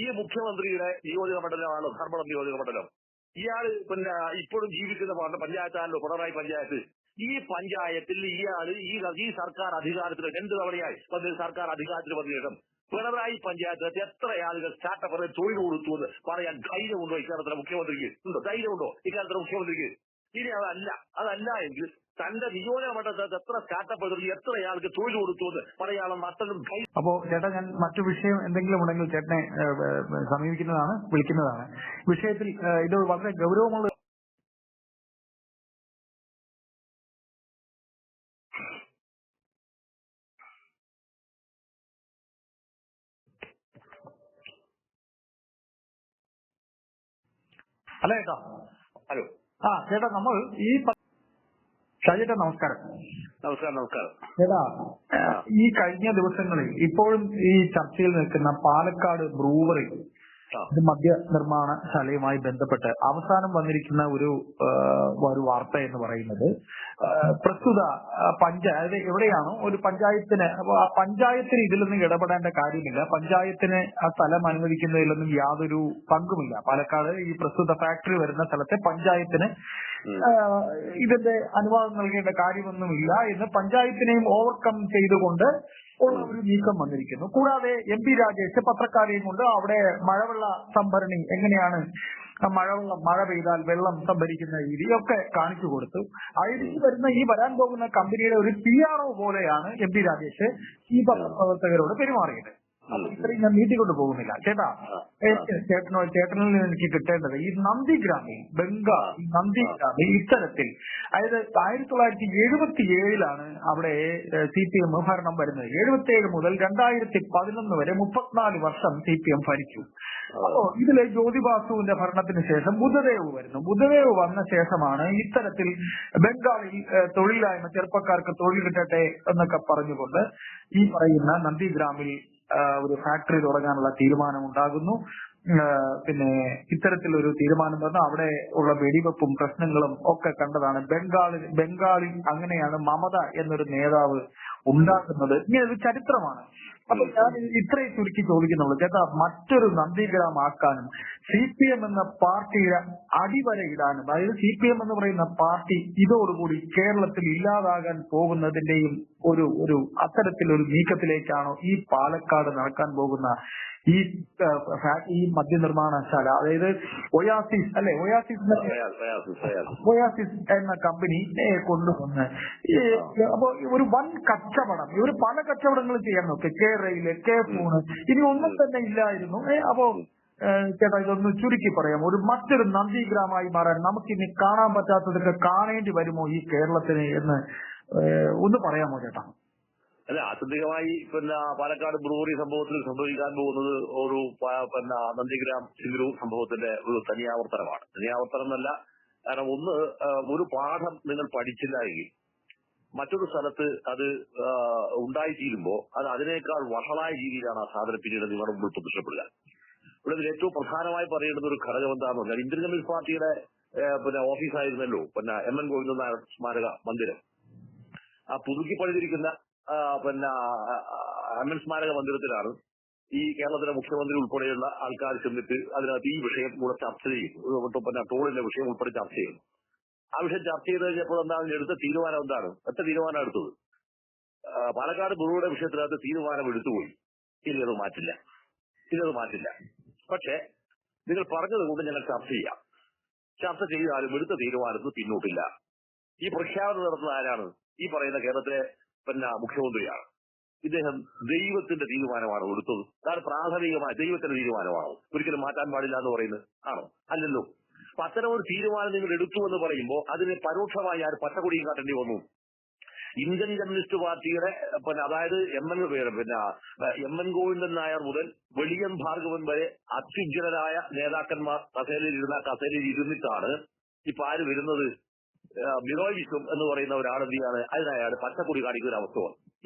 ഈ മുഖ്യമന്ത്രിയുടെ നിയോജക മണ്ഡലമാണ് ധർമ്മടം നിയോജക മണ്ഡലം. ഇയാൾ പിന്നെ ഇപ്പോഴും ജീവിക്കുന്ന പഞ്ചായത്താണല്ലോ പിണറായി പഞ്ചായത്ത്. ഈ പഞ്ചായത്തിൽ ഇയാൾ ഈ ഈ സർക്കാർ അധികാരത്തിൽ രണ്ട് തവണയായി വന്ന് സർക്കാർ അധികാരത്തിൽ വന്ന ശേഷം പിണറായി പഞ്ചായത്ത് എത്ര ആളുകൾ സ്റ്റാർട്ടപ്പ് തൊഴിൽ കൊടുത്തു എന്ന് പറയാൻ ധൈര്യമുണ്ടോ ഇക്കാലത്തിലെ മുഖ്യമന്ത്രിക്ക്? ഉണ്ടോ? ധൈര്യമുണ്ടോ ഇക്കാലത്തിലെ മുഖ്യമന്ത്രിക്ക്? ഇനി അതല്ല അതല്ല എങ്കിൽ തന്റെ നിയോജക മണ്ഡലത്തിൽ എത്ര സ്റ്റാർട്ടപ്പ് എടുത്തു എത്രയാൾക്ക് തൊഴിൽ കൊടുത്തു എന്ന് പറയാനുള്ള അത്തരം അപ്പോ ചേട്ടാ ഞാൻ മറ്റു വിഷയം എന്തെങ്കിലും ഉണ്ടെങ്കിൽ ചേട്ടനെ സമീപിക്കുന്നതാണ് വിളിക്കുന്നതാണ്. വിഷയത്തിൽ ഇത് വളരെ ഗൗരവമുള്ള അല്ല ചേട്ടാ ഹലോ. ആ ചേട്ടാ നമ്മൾ ഈ ഷാജേട്ടാ നമസ്കാരം. നമസ്കാരം നമസ്കാരം. ചേട്ടാ ഈ കഴിഞ്ഞ ദിവസങ്ങളിൽ ഇപ്പോഴും ഈ ചർച്ചയിൽ നിൽക്കുന്ന പാലക്കാട് ബ്രൂവറി ഇത് മദ്യ നിർമ്മാണശാലയുമായി ബന്ധപ്പെട്ട് അവസാനം വന്നിരിക്കുന്ന ഒരു ഒരു വാർത്ത എന്ന് പറയുന്നത് പ്രസ്തുത പഞ്ചായത്ത് എവിടെയാണോ ഒരു പഞ്ചായത്തിന് പഞ്ചായത്തിന് ഇതിലൊന്നും ഇടപെടേണ്ട കാര്യമില്ല. പഞ്ചായത്തിന് ആ സ്ഥലം അനുവദിക്കുന്നതിലൊന്നും യാതൊരു പങ്കുമില്ല. പാലക്കാട് ഈ പ്രസ്തുത ഫാക്ടറി വരുന്ന സ്ഥലത്തെ പഞ്ചായത്തിന് ഇതിന്റെ അനുവാദം നൽകേണ്ട കാര്യമൊന്നുമില്ല എന്ന് പഞ്ചായത്തിനെയും ഓവർകം ചെയ്തുകൊണ്ട് ഉള്ള ഒരു നീക്കം വന്നിരിക്കുന്നു. കൂടാതെ എം പി രാജേഷ് പത്രക്കാരെയും കൊണ്ട് അവിടെ മഴവെള്ള സംഭരണി എങ്ങനെയാണ് മഴവെള്ളം മഴ പെയ്താൽ വെള്ളം സംഭരിക്കുന്ന രീതി ഒക്കെ കാണിച്ചു കൊടുത്തു. അതിൽ വരുന്ന ഈ വരാൻ പോകുന്ന കമ്പനിയുടെ ഒരു പി ആർ ഒ പോലെയാണ് എം പി രാജേഷ് ഈ പത്രപ്രവർത്തകരോട് പെരുമാറിയത്. അപ്പൊ ഇത്രയും ഞാൻ നീട്ടിക്കൊണ്ട് പോകുന്നില്ല. ചേട്ടാ ചേട്ടനോ ചേട്ടനിൽ നിന്ന് എനിക്ക് കിട്ടേണ്ടത് ഈ നന്ദിഗ്രാമി ബംഗാൾ ഈ നന്ദിഗ്രാമിൽ ഇത്തരത്തിൽ. അതായത് ആയിരത്തി തൊള്ളായിരത്തി എഴുപത്തി ഏഴിലാണ് അവിടെ സി പി എം ഭരണം വരുന്നത്. എഴുപത്തി ഏഴ് മുതൽ രണ്ടായിരത്തി പതിനൊന്ന് വരെ മുപ്പത്തിനാല് വർഷം സി പി എം ഭരിച്ചു. അപ്പോ ഇതിലെ ജ്യോതിബാസുവിന്റെ ഭരണത്തിന് ശേഷം ബുധദേവ് വരുന്നു. ബുധദേവ് വന്ന ശേഷമാണ് ഇത്തരത്തിൽ ബംഗാളിൽ തൊഴിലായ്മ തൊഴിലില്ലായ്മ ചെറുപ്പക്കാർക്ക് തൊഴിൽ കിട്ടട്ടെ എന്നൊക്കെ പറഞ്ഞുകൊണ്ട് ഈ പറയുന്ന നന്ദിഗ്രാമിൽ ഒരു ഫാക്ടറി തുടങ്ങാനുള്ള തീരുമാനം ഉണ്ടാകുന്നു പിന്നെ ഇത്തരത്തിലൊരു തീരുമാനം പറഞ്ഞാൽ അവിടെ ഉള്ള വെടിവെപ്പും പ്രശ്നങ്ങളും ഒക്കെ കണ്ടതാണ്. ബംഗാളിൽ ബംഗാളിൽ അങ്ങനെയാണ് മമത എന്നൊരു നേതാവ് ഉണ്ടാക്കുന്നത് ഇങ്ങനെ ഒരു ചരിത്രമാണ്. അപ്പൊ ഞാൻ ഇത്രയും ചുരുക്കി ചോദിക്കുന്നുള്ളൂ. ചേട്ടാ മറ്റൊരു നന്ദിഗ്രാം ആക്കാനും സി പി എം എന്ന പാർട്ടിയുടെ അടിവര ഇടാനും അതായത് സി പി എം എന്ന് പറയുന്ന പാർട്ടി ഇതോടുകൂടി കേരളത്തിൽ ഇല്ലാതാകാൻ പോകുന്നതിന്റെയും ഒരു ഒരു അത്തരത്തിലൊരു നീക്കത്തിലേക്കാണോ ഈ പാലക്കാട് നടക്കാൻ പോകുന്ന ഈ ഈ മദ്യനിർമ്മാണശാല അതായത് ഒയാസിസ് അല്ലെ? ഒയാസിസ് ഒയാസിസ് എന്ന കമ്പനി കൊണ്ടുവന്ന് അപ്പൊ ഒരു വൻ കച്ചവടം ഇവർ പല കച്ചവടങ്ങൾ ചെയ്യാൻ നോക്കി. കെ റെയിൽ കെ ഫോണ് ഇനി ഒന്നും തന്നെ ഇല്ലായിരുന്നു. അപ്പൊ ചേട്ടാ ഇതൊന്ന് ചുരുക്കി പറയാം. ഒരു മറ്റൊരു നന്ദിഗ്രാമായി മാറാൻ നമുക്കിനി കാണാൻ പറ്റാത്തതൊക്കെ കാണേണ്ടി വരുമോ ഈ കേരളത്തിന് എന്ന് ഒന്ന് പറയാമോ ചേട്ടാ? അല്ല ആത്യന്തികമായി പിന്നെ പാലക്കാട് ബ്രൂവറി സംഭവത്തിൽ സംഭവിക്കാൻ പോകുന്നത് ഒരു പിന്നെ നന്ദിഗ്രാം സിംഗിരു സംഭവത്തിന്റെ ഒരു തനിയാവർത്തനമാണ്. തനിയാവർത്തനം എന്നല്ല കാരണം ഒന്ന് ഒരു പാഠം നിങ്ങൾ പഠിച്ചില്ല എങ്കിൽ മറ്റൊരു സ്ഥലത്ത് അത് ഉണ്ടായിത്തീരുമ്പോൾ ഉണ്ടായിത്തീരുമ്പോ അത് അതിനേക്കാൾ വഷളായ രീതിയിലാണ് ആ സാധനം പിന്നീട് നിങ്ങളുടെ മുമ്പിൽ പ്രത്യക്ഷപ്പെടുക ഇവിടെ ഇതിൽ ഏറ്റവും പ്രധാനമായി പറയേണ്ടുന്ന ഒരു ഘടകം എന്താണെന്ന് പറഞ്ഞാൽ ഇന്ത്യൻ കമ്മ്യൂണിസ്റ്റ് പാർട്ടിയുടെ പിന്നെ ഓഫീസായിരുന്നല്ലോ പിന്നെ എം എൻ ഗോവിന്ദൻ സ്മാരക മന്ദിരം. ആ പുതുക്കി പണിതിരിക്കുന്ന പിന്നെ അമ്മൻ സ്മാരക മന്ദിരത്തിലാണ് ഈ കേരളത്തിലെ മുഖ്യമന്ത്രി ഉൾപ്പെടെയുള്ള ആൾക്കാർ ചെന്നിട്ട് അതിനകത്ത് ഈ വിഷയം കൂടെ ചർച്ച ചെയ്യും പിന്നെ ടോളിന്റെ വിഷയം ഉൾപ്പെടെ ചർച്ച ചെയ്യും ആ വിഷയം ചർച്ച ചെയ്ത് കഴിഞ്ഞപ്പോൾ എന്താണ് എടുത്ത തീരുമാനം എന്താണ്? എത്ര തീരുമാനം എടുത്തത്. പാലക്കാട് ബുറുവയുടെ വിഷയത്തിനകത്ത് തീരുമാനം എടുത്തുപോയി. ഇനി അത് മാറ്റില്ല. ഇനി അത് മാറ്റില്ല. പക്ഷേ നിങ്ങൾ പറഞ്ഞത് കൊണ്ട് ഞങ്ങൾ ചർച്ച ചെയ്യാം. ചർച്ച ചെയ്താലും എടുത്ത തീരുമാനത്തിന് പിന്നോട്ടില്ല. ഈ പ്രഖ്യാപനം നടത്തുന്ന ആരാണ്? ഈ പറയുന്ന കേരളത്തിലെ പിന്നെ മുഖ്യമന്ത്രിയാണ്. ഇദ്ദേഹം ദൈവത്തിന്റെ തീരുമാനമാണ് എടുത്തത് അതാണ് പ്രാഥമികമായ ദൈവത്തിന്റെ തീരുമാനമാണോ. ഒരിക്കലും മാറ്റാൻ പാടില്ല എന്ന് പറയുന്നത് ആണോ? അല്ലല്ലോ. അപ്പൊ അത്തരം ഒരു തീരുമാനം നിങ്ങൾ എടുത്തു എന്ന് പറയുമ്പോൾ അതിന് പരോക്ഷമായി ആര് പച്ചക്കൊടിയും കാട്ടേണ്ടി വന്നു. ഇന്ത്യൻ കമ്മ്യൂണിസ്റ്റ് പാർട്ടിയുടെ പിന്നെ അതായത് എം എൻ പിന്നെ എം എൻ ഗോവിന്ദൻ നായർ മുതൽ വെളിയൻ ഭാർഗവൻ വരെ അത്യുജ്വലരായ നേതാക്കന്മാർ കസേരയിൽ ഇരുന്ന കസേരയിൽ ഇരുന്നിട്ടാണ് ഇപ്പൊ ആര് വരുന്നത്? ബിനോയ് വിശ്വം എന്ന് പറയുന്ന ഒരാൾ എന്ത് ചെയ്യാണ്? പച്ചക്കൊടി കാണിക്കുന്ന ഒരു അവസ്ഥ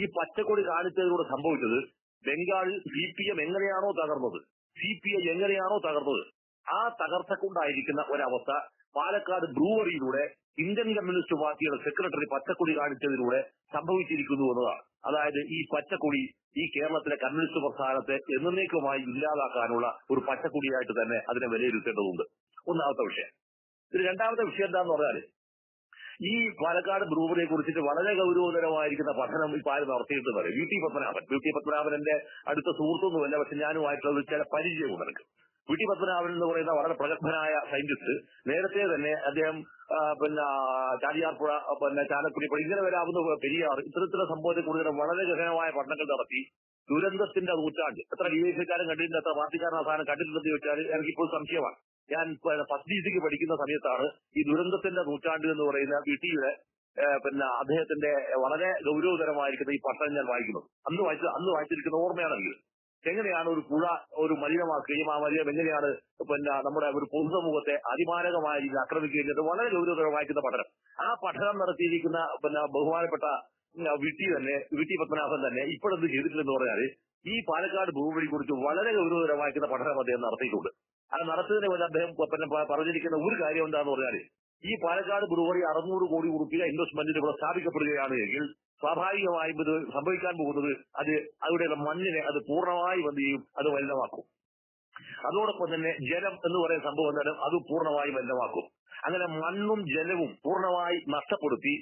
ഈ പച്ചക്കൊടി കാണിച്ചതിലൂടെ സംഭവിച്ചത് ബംഗാളിൽ സി പി എം എങ്ങനെയാണോ തകർന്നത് സി പി ഐ എങ്ങനെയാണോ തകർന്നത് ആ തകർച്ചക്കൊണ്ടായിരിക്കുന്ന ഒരവസ്ഥ പാലക്കാട് ബ്രൂവറിയിലൂടെ ഇന്ത്യൻ കമ്മ്യൂണിസ്റ്റ് പാർട്ടിയുടെ സെക്രട്ടറി പച്ചക്കൊടി കാണിച്ചതിലൂടെ സംഭവിച്ചിരിക്കുന്നു എന്നതാണ്. അതായത് ഈ പച്ചക്കൊടി ഈ കേരളത്തിലെ കമ്മ്യൂണിസ്റ്റ് പ്രസ്ഥാനത്തെ എന്നേക്കുമായി ഇല്ലാതാക്കാനുള്ള ഒരു പച്ചക്കൊടിയായിട്ട് തന്നെ അതിനെ വിലയിരുത്തേണ്ടതുണ്ട്. ഒന്നാമത്തെ വിഷയം. രണ്ടാമത്തെ വിഷയം എന്താന്ന് പറഞ്ഞാൽ ഈ പാലക്കാട് ബ്രൂവറിയെ കുറിച്ചിട്ട് വളരെ ഗൗരവതരമായിരിക്കുന്ന പഠനം ഇപ്പൊ ആര് നടത്തിയിട്ടെന്ന് പറയും V T Padmanabhan. V T Padmanabhan എന്റെ അടുത്ത സുഹൃത്തൊന്നുമല്ല പക്ഷെ ഞാനുമായിട്ടുള്ള ചില പരിചയമുണ്ട്. എനിക്ക് വി ടി പത്മനാഭൻ എന്ന് പറയുന്ന വളരെ പ്രഗത്ഭനായ സയന്റിസ്റ്റ്. നേരത്തെ തന്നെ അദ്ദേഹം പിന്നെ ചാലിയാർപ്പുഴ പിന്നെ ചാലക്കുടി ഇങ്ങനെ വരാവുന്ന പെരിയാർ ഇത്തരത്തിലുള്ള സംഭവത്തെ കുറിച്ച് വളരെ ഗഹനമായ പഠനങ്ങൾ നടത്തി. ദുരന്തത്തിന്റെ നൂറ്റാണ്ട്. എത്ര ഡി എക്കാരൻ കണ്ടിട്ടുണ്ട് എത്ര പാർട്ടിക്കാരൻ അവസാനം കണ്ടിട്ടുണ്ടെന്ന് ചോദിച്ചാൽ എനിക്കിപ്പോൾ സംശയമാണ്. ഞാൻ ഫസ്റ്റ് പഠിക്കുന്ന സമയത്താണ് ഈ ദുരന്തത്തിന്റെ നൂറ്റാണ്ട് എന്ന് പറയുന്ന വി ടിയുടെ പിന്നെ അദ്ദേഹത്തിന്റെ വളരെ ഗൗരവതരമായിരിക്കുന്ന ഈ പട്ടം ഞാൻ വായിക്കുന്നത്. അന്ന് വായിച്ച അന്ന് വായിച്ചിരിക്കുന്ന ഓർമ്മയാണ് എനിക്ക് എങ്ങനെയാണ് ഒരു പുഴ ഒരു മലിനമാക്കുകയും ആ മലിനം എങ്ങനെയാണ് പിന്നെ നമ്മുടെ ഒരു പൊതുസമൂഹത്തെ അതിമാരകമായ ആക്രമിക്കുകയും വളരെ ഗൗരവതരമായിരിക്കുന്ന പഠനം. ആ പഠനം നടത്തിയിരിക്കുന്ന പിന്നെ ബഹുമാനപ്പെട്ട ഉം, വി ടി തന്നെ വിട്ടി പത്മനാഭൻ തന്നെ ഇപ്പോഴെന്ത് ചെയ്തിട്ടില്ലെന്ന് പറഞ്ഞാൽ ഈ പാലക്കാട് ഭൂമിയെ കുറിച്ച് വളരെ ഗൗരവതരമായിരിക്കുന്ന പഠനം അദ്ദേഹം നടത്തിയിട്ടുണ്ട്. അത് നടത്തുന്നതിന് മുന്നേ അദ്ദേഹം പറഞ്ഞിരിക്കുന്ന ഒരു കാര്യം എന്താന്ന് പറഞ്ഞാൽ ഈ പാലക്കാട് ബ്രൂവറി അറുന്നൂറ് കോടി ഉറുപ്പിക ഇൻവെസ്റ്റ്മെന്റിന് ഇവിടെ സ്ഥാപിക്കപ്പെടുകയാണ് എങ്കിൽ സ്വാഭാവികമായും ഇത് സംഭവിക്കാൻ പോകുന്നത് അത് അവിടെയുള്ള മണ്ണിനെ അത് പൂർണമായി എന്ത് ചെയ്യും? അത് മലിനമാക്കും. അതോടൊപ്പം തന്നെ ജലം എന്ന് പറയുന്ന സംഭവം എന്തായാലും അത് പൂർണമായി മലിനമാക്കും. അങ്ങനെ മണ്ണും ജലവും പൂർണമായി നഷ്ടപ്പെടുത്തി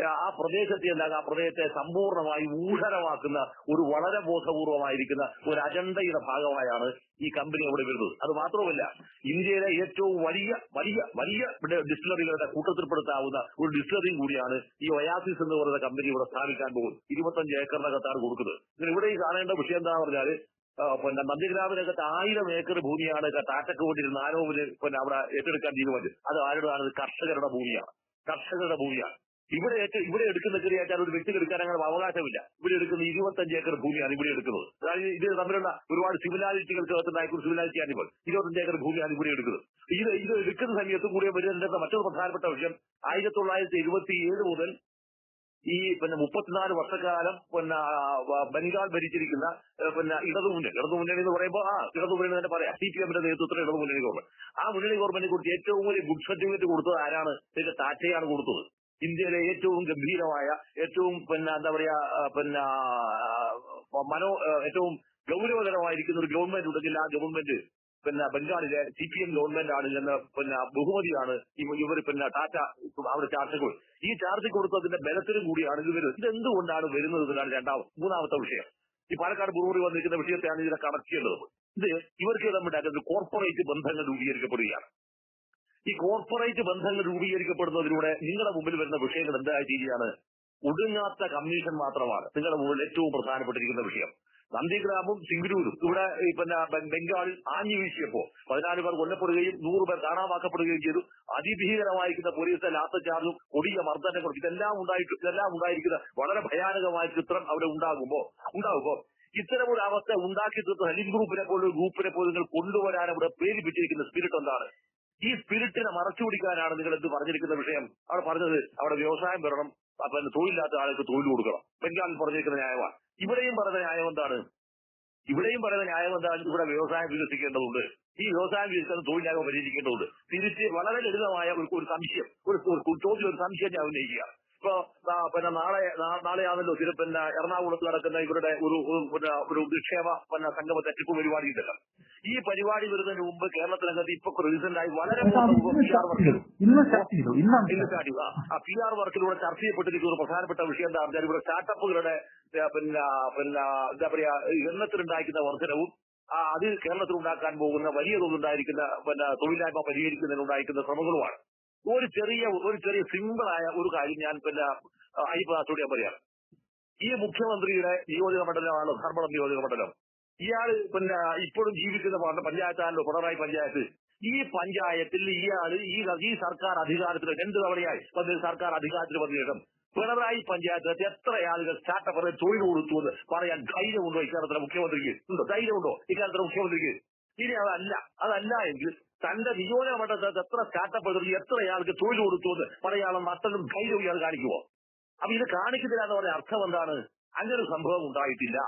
ആ പ്രദേശത്തെ എന്താകുക ആ പ്രദേശത്തെ സമ്പൂർണമായി ഊഷരമാക്കുന്ന ഒരു വളരെ ബോധപൂർവമായിരിക്കുന്ന ഒരു അജണ്ടയുടെ ഭാഗമായാണ് ഈ കമ്പനി അവിടെ വരുന്നത്. അത് മാത്രമല്ല ഇന്ത്യയിലെ ഏറ്റവും വലിയ വലിയ വലിയ ഡിസ്റ്റിലറികളുടെ കൂട്ടത്തിൽപ്പെടുത്താവുന്ന ഒരു ഡിസ്റ്റിലറിയും കൂടിയാണ് ഈ ഒയാസിസ് എന്ന് പറയുന്ന കമ്പനി ഇവിടെ സ്ഥാപിക്കാൻ പോകുന്നത്. ഇരുപത്തഞ്ച് ഏക്കറിനകത്താണ് കൊടുക്കുന്നത്. ഇവിടെ ഈ കാണേണ്ട വിഷയം എന്താണെന്ന് പറഞ്ഞാൽ പിന്നെ നന്ദിഗ്രാമിനകത്ത് ആയിരം ഏക്കർ ഭൂമിയാണ് ടാറ്റക്ക് വേണ്ടി നാനോവിന് പിന്നെ അവിടെ ഏറ്റെടുക്കാൻ തീരുമാനിച്ചത്. അത് ആരുടെ കർഷകരുടെ ഭൂമിയാണ്. കർഷകരുടെ ഭൂമിയാണ്. ഇവിടെ ഇവിടെ എടുക്കുന്ന ചെറിയാച്ചാൽ ഒരു വ്യക്തി എടുക്കാൻ അങ്ങനെ അവകാശമില്ല. ഇവിടെ എടുക്കുന്ന ഇരുപത്തഞ്ച് ഏക്കർ ഭൂമിയാണ് ഇവിടെ എടുക്കുന്നത്. അതായത് ഇത് തമ്മിലുള്ള ഒരുപാട് സിമിലാരിറ്റികൾക്ക് അകത്തുണ്ടായിരിക്കും സിമിലാരിറ്റി ആനിമൽ ഇരുപത്തഞ്ച് ഏക്കർ ഭൂമിയാണ് ഇവിടെ എടുക്കുന്നത്. ഇത് ഇത് എടുക്കുന്ന സമയത്ത് കൂടിയ വരുന്ന മറ്റൊരു പ്രധാനപ്പെട്ട വിഷയം ആയിരത്തി തൊള്ളായിരത്തി എഴുപത്തി ഏഴ് മുതൽ ഈ പിന്നെ മുപ്പത്തിനാല് വർഷക്കാലം പിന്നെ ബംഗാൾ ഭരിച്ചിരിക്കുന്ന പിന്നെ ഇടതുമുന്നണി. ഇടതുമുന്നണി എന്ന് പറയുമ്പോൾ ആ ഇടതുമുന്നണി തന്നെ പറയാം. സി പി എമ്മിന്റെ നേതൃത്വത്തിൽ ഇടതുമുന്നണി ഗവൺമെന്റ്. ആ മുന്നണി ഗവൺമെന്റിനെ കുറിച്ച് ഏറ്റവും വലിയ ഗുഡ് സർട്ടിഫിക്കറ്റ് കൊടുത്തത് ആരാണ്? ഇതിന്റെ ടാറ്റയാണ് കൊടുത്തത്. ഇന്ത്യയിലെ ഏറ്റവും ഗംഭീരമായ ഏറ്റവും പിന്നെ എന്താ പറയാ പിന്നെ മനോ ഏറ്റവും ഗൗരവതരമായിരിക്കുന്ന ഒരു ഗവൺമെന്റ് ഉണ്ടെങ്കിൽ ആ ഗവൺമെന്റ് പിന്നെ ബംഗാളിലെ സി പി എം ഗവൺമെന്റ് ആണ് എന്ന പിന്നെ ബഹുമതിയാണ് ഇവർ പിന്നെ ടാറ്റ അവിടെ ചാർജ് കൊടു ഈ ചാർജ് കൊടുത്തതിന്റെ ബലത്തിനും കൂടിയാണ് ഇത് വരുന്നത് ഇത് എന്തുകൊണ്ടാണ് വരുന്നത് എന്നാണ് രണ്ടാമത് മൂന്നാമത്തെ വിഷയം. ഈ പാലക്കാട് ബുറൂറി വന്നിരിക്കുന്ന വിഷയത്തെയാണ് ഇതിനെ കണക്ട് ചെയ്യേണ്ടത് ഇത് ഇവർക്ക് തമ്മിൽ കോർപ്പറേറ്റ് ബന്ധങ്ങൾ രൂപീകരിക്കപ്പെടുകയാണ്. ഈ കോർപ്പറേറ്റ് ബന്ധങ്ങൾ രൂപീകരിക്കപ്പെടുന്നതിലൂടെ നിങ്ങളുടെ മുമ്പിൽ വരുന്ന വിഷയങ്ങൾ എന്തായി തീരുകയാണ്? ഒടുങ്ങാത്ത കമ്മീഷൻ മാത്രമാണ് നിങ്ങളുടെ മുമ്പിൽ ഏറ്റവും പ്രധാനപ്പെട്ടിരിക്കുന്ന വിഷയം. നന്ദിഗ്രാമും സിംഗരൂരും ഇവിടെ പിന്നെ ബംഗാളിൽ ആഞ്ഞു വീശിയപ്പോ പതിനാല് പേർ കൊല്ലപ്പെടുകയും നൂറ് പേർ കാണാമാക്കപ്പെടുകയും ചെയ്തു. അതിഭീകരമായിരിക്കുന്ന പോലീസിന്റെ ലാത്തചാർജും കൊടിയ മർദ്ദനങ്ങളും ഇതെല്ലാം ഉണ്ടായിട്ട് ഇതെല്ലാം ഉണ്ടായിരിക്കുന്ന വളരെ ഭയാനകമായ ചിത്രം അവിടെ ഉണ്ടാകുമ്പോ ഉണ്ടാകുമ്പോ ഇത്തരം ഒരു അവസ്ഥ ഉണ്ടാക്കി തീർത്ത ഹലിം ഗ്രൂപ്പിനെ പോലെ ഗ്രൂപ്പിനെ പോലെ നിങ്ങൾ കൊണ്ടുവരാൻ അവിടെ പ്രേരിപ്പിച്ചിരിക്കുന്ന സ്പിരിറ്റ് എന്താണ്? ഈ സ്പിരിറ്റിനെ മറച്ചു പിടിക്കാനാണ് നിങ്ങൾ എന്ത് പറഞ്ഞിരിക്കുന്ന വിഷയം? അവിടെ പറഞ്ഞത് അവിടെ വ്യവസായം വരണം അപ്പൊ തൊഴിലില്ലാത്ത ആൾക്ക് തൊഴിൽ കൊടുക്കണം. ബംഗാളിൽ പറഞ്ഞിരിക്കുന്ന ന്യായമാണ്. ഇവിടെയും പറയുന്ന ന്യായം എന്താണ്? ഇവിടെയും പറയുന്ന ന്യായം എന്താണ്? ഇവിടെ വ്യവസായം വികസിക്കേണ്ടതുണ്ട്. ഈ വ്യവസായം വികസിക്കുന്ന തൊഴിലാകം പരിഹരിക്കേണ്ടതുണ്ട്. തിരിച്ച് വളരെ ലളിതമായ ഒരു സംശയം. ഒരു ചോദ്യം ഒരു സംശയം ഞാൻ ഉന്നയിക്കുക. ഇപ്പൊ പിന്നെ നാളെ നാളെയാണല്ലോ തിരു പിന്നെ എറണാകുളത്ത് നടക്കുന്ന ഇവരുടെ ഒരു- പിന്നെ ഒരു നിക്ഷേപ പിന്നെ സംഗമ തട്ടിപ്പ് പരിപാടി ഉണ്ടല്ലോ. ഈ പരിപാടി വരുന്നതിന് മുമ്പ് കേരളത്തിനകത്ത് ഇപ്പൊ റീസെന്റ് ആയി വളരെ ഇന്ന് സ്റ്റാർട്ട് ആ പി ആർ വർക്കിലൂടെ ചർച്ച ചെയ്യപ്പെട്ടിരിക്കുന്ന പ്രധാനപ്പെട്ട വിഷയം എന്താ പറഞ്ഞാൽ ഇവിടെ സ്റ്റാർട്ടപ്പുകളുടെ പിന്നെ പിന്നെ എന്താ പറയാ എണ്ണത്തിലുണ്ടായിരിക്കുന്ന വർധനവും അത് കേരളത്തിൽ ഉണ്ടാക്കാൻ പോകുന്ന വലിയ തോതിലുണ്ടായിരിക്കുന്ന പിന്നെ തൊഴിലില്ലായ്മ പരിഹരിക്കുന്നതിനുണ്ടായിരിക്കുന്ന ശ്രമങ്ങളുമാണ്. ഒരു ചെറിയ ഒരു ചെറിയ സിമ്പിളായ ഒരു കാര്യം ഞാൻ പിന്നെ അയ്യപ്പാസോട് ഞാൻ പറയാം. ഈ മുഖ്യമന്ത്രിയുടെ നിയോജക മണ്ഡലമാണ് ധർമ്മടം നിയോജക മണ്ഡലം. ഇയാൾ പിന്നെ ഇപ്പോഴും ജീവിക്കുന്ന പഞ്ചായത്താണല്ലോ പിണറായി പഞ്ചായത്ത്. ഈ പഞ്ചായത്തിൽ ഇയാൾ ഈ ഈ സർക്കാർ അധികാരത്തിൽ രണ്ട് തവണയായി സർക്കാർ അധികാരത്തിൽ വന്ന ശേഷം പിണറായി പഞ്ചായത്ത് എത്ര ആളുകൾ സ്റ്റാർട്ടപ്പ് തൊഴിൽ കൊടുത്തു എന്ന് പറയാൻ ധൈര്യമുണ്ടോ ഇക്കാലത്തിലെ മുഖ്യമന്ത്രിക്ക്? ഉണ്ടോ? ധൈര്യമുണ്ടോ ഇക്കാലത്തിലെ മുഖ്യമന്ത്രിക്ക്? ഇനി അതല്ല അതല്ല എങ്കിൽ തന്റെ നിയോജക മണ്ഡലത്തിൽ എത്ര സ്റ്റാർട്ടപ്പ് എത്ര ആൾക്ക് തൊഴിൽ കൊടുത്തു എന്ന് പറയാനുള്ള മറ്റൊന്നും ധൈര്യം ഇയാൾ കാണിക്കുമോ അപ്പൊ ഇത് കാണിക്കുന്നില്ല എന്ന് പറഞ്ഞ അർത്ഥം എന്താണ്? അങ്ങനെ ഒരു സംഭവം ഉണ്ടായിട്ടില്ല.